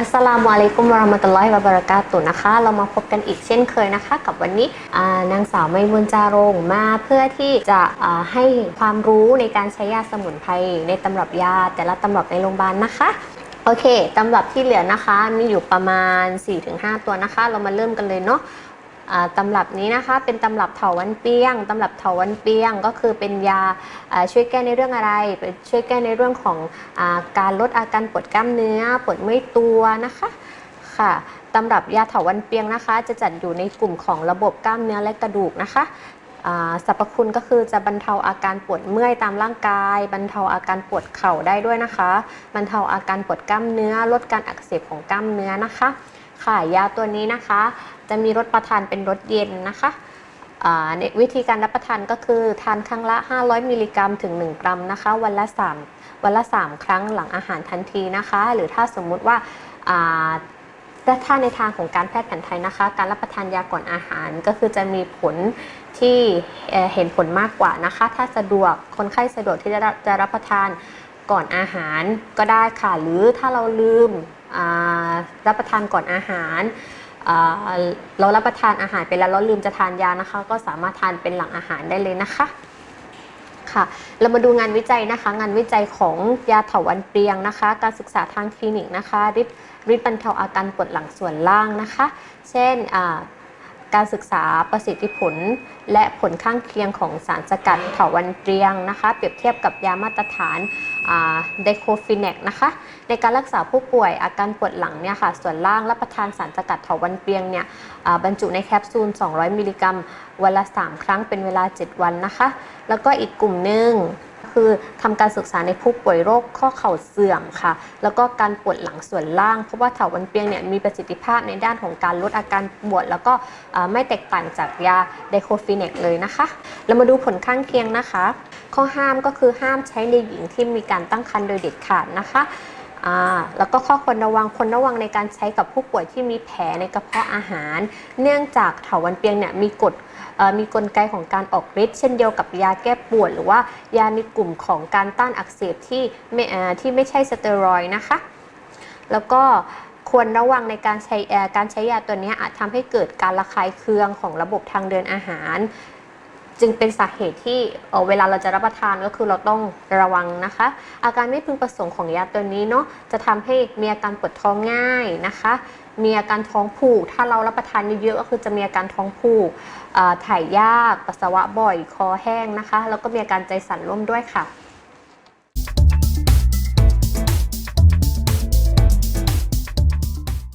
อัสลามุอะลัยกุมวะราะมะตุลลอฮิวะบะเราะกาตุนะคะ เรามาพบกันอีกเช่นเคยนะคะ กับวันนี้นางสาวไมบุญจารงมาเพื่อที่จะให้ความรู้ในการใช้ยาสมุนไพรในตำรับยาแต่ละตำรับในโรงพยาบาลนะคะโอเคตำรับที่เหลือนะคะมีอยู่ประมาณ 4-5 ตัวนะคะ เรามาเริ่มกันเลยเนาะ ตำรับนี้นะคะเป็นตำรับเถาวันเปียงตำรับเถาวันเปียงก็คือเป็นยาช่วยแก้ในเรื่องอะไรช่วยแก้ในเรื่องของอการลดอาการปวดกล้ามเนื้อปวดเมื่อยตัวนะคะค่ะตำรับยาเถาวันเปียงนะคะ จะจัดอยู่ในกลุ่มของระบบกล้ามเนื้อและกระดูกนะคะสรรพคุณก็คือจะบรรเทาอาการปวดเมื่อยตามร่างกาย บรรเทาอาการปวดเข่าได้ด้วยนะคะ บรรเทาอาการปวดกล้ามเนื้อ ลดการอักเสบของกล้ามเนื้อนะคะ ค่ะยาตัวนี้นะคะ จะมีรสประทานเป็นรสเย็นนะคะในวิธีการรับประทานก็คือทานครั้งละ 500 มิลลิกรัมถึง 1 กรัมนะคะ วันละ 3 วันละ 3 ครั้งหลังอาหารทันทีนะคะ หรือถ้าสมมุติว่าอ่ถ้าในทางของการแพทย์แผนไทยนะคะ การรับประทานยาก่อนอาหารก็คือจะมีผลที่เห็นผลมากกว่านะคะ ถ้าสะดวกคนไข้สะดวกที่จะจะรับประทาน ก่อนอาหารก็ได้ค่ะ หรือถ้าเราลืมรับประทานก่อนอาหารเรารับประทานอาหารไปแล้วเราลืมจะทานยานะคะ ก็สามารถทานเป็นหลังอาหารได้เลยนะคะค่ะ เรามาดูงานวิจัยนะคะ งานวิจัยของยาเถาวันเปรียงนะคะ การศึกษาทางคลินิกนะคะริดริดบรรเทาอาการปวดหลังส่วนล่างนะคะ เช่นอ่า การศึกษาประสิทธิผล และผลข้างเคียงของสารสกัดเถาวันเปรียงนะคะ เปรียบเทียบกับยามาตรฐานไดโคฟินแนกนะคะ ในการรักษาผู้ป่วยอาการปวดหลังเนี่ยค่ะ ส่วนล่างรับประทานสารสกัดเถาวันเปียงเนี่ยบรรจุในแคปซูล 200 มิลลิกรัมวันละ 3 ครั้งเป็นเวลา 7 วันนะคะ แล้วก็อีกกลุ่มหนึ่ง คือทำการศึกษาในผู้ป่วยโรคข้อเข่าเสื่อมค่ะ แล้วก็การปวดหลังส่วนล่าง เพราะว่าเถาวันเปียงเนี่ยมีประสิทธิภาพในด้านของการลดอาการปวด แล้วก็ไม่แตกต่างจากยาไดโคฟีเนกเลยนะคะ เรามาดูผลข้างเคียงนะคะ ข้อห้ามก็คือห้ามใช้ในหญิงที่มีการตั้งครรภ์โดยเด็ดขาดนะคะ แล้วก็ข้อควรระวังควรระวังในการใช้กับผู้ป่วยที่มีแผลในกระเพาะอาหาร เนื่องจากเถาวันเปียงเนี่ยมีกฎมีกลไกของการออกฤทธิ์เช่นเดียวกับยาแก้ปวด หรือว่ายาในกลุ่มของการต้านอักเสบที่ไม่ที่ไม่ใช่สเตียรอยด์นะคะ แล้วก็ควรระวังในการใช้การใช้ยาตัวนี้อาจทำให้เกิดการระคายเคืองของระบบทางเดินอาหาร จึงเป็นสาเหตุที่เออเวลาเราจะรับประทานก็คือเราต้องระวังนะคะ อาการไม่พึงประสงค์ของยาตัวนี้เนาะจะทำให้มีอาการปวดท้องง่ายนะคะ มีอาการท้องผูก ถ้าเรารับประทานเยอะๆก็คือจะมีอาการท้องผูกถ่ายยากปัสสาวะบ่อยคอแห้งนะคะ แล้วก็มีอาการใจสั่นร่วมด้วยค่ะ